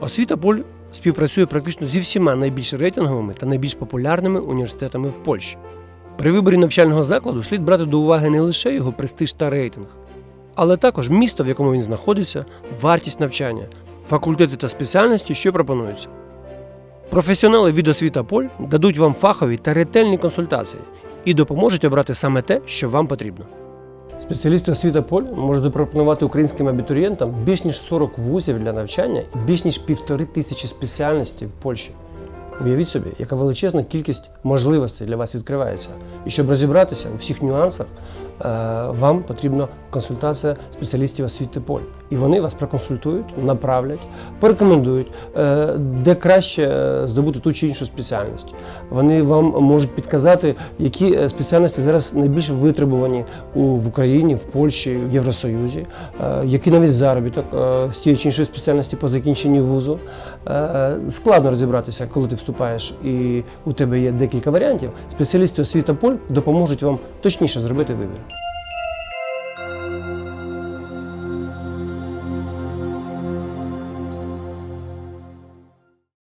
Освіта Поль співпрацює практично зі всіма найбільш рейтинговими та найбільш популярними університетами в Польщі. При виборі навчального закладу слід брати до уваги не лише його престиж та рейтинг, але також місто, в якому він знаходиться, вартість навчання, факультети та спеціальності, що пропонуються. Професіонали від освіта Поль дадуть вам фахові та ретельні консультації і допоможуть обрати саме те, що вам потрібно. Спеціалісти освіта полі можуть запропонувати українським абітурієнтам більш ніж 40 вузів для навчання і більш ніж півтори тисячі спеціальностей в Польщі. Уявіть собі, яка величезна кількість можливостей для вас відкривається. І щоб розібратися у всіх нюансах, е, вам потрібна консультація спеціалістів освіти Поль. І вони вас проконсультують, направлять, порекомендують, е, де краще е, здобути ту чи іншу спеціальність. Вони вам можуть підказати, які спеціальності зараз найбільш витребувані в Україні, в Польщі, в Євросоюзі, який навіть заробіток з тієї чи іншої спеціальності по закінченні вузу. Складно розібратися, коли ти вступаєш і у тебе є декілька варіантів. Спеціалісти освіта Поль допоможуть вам точніше зробити вибір.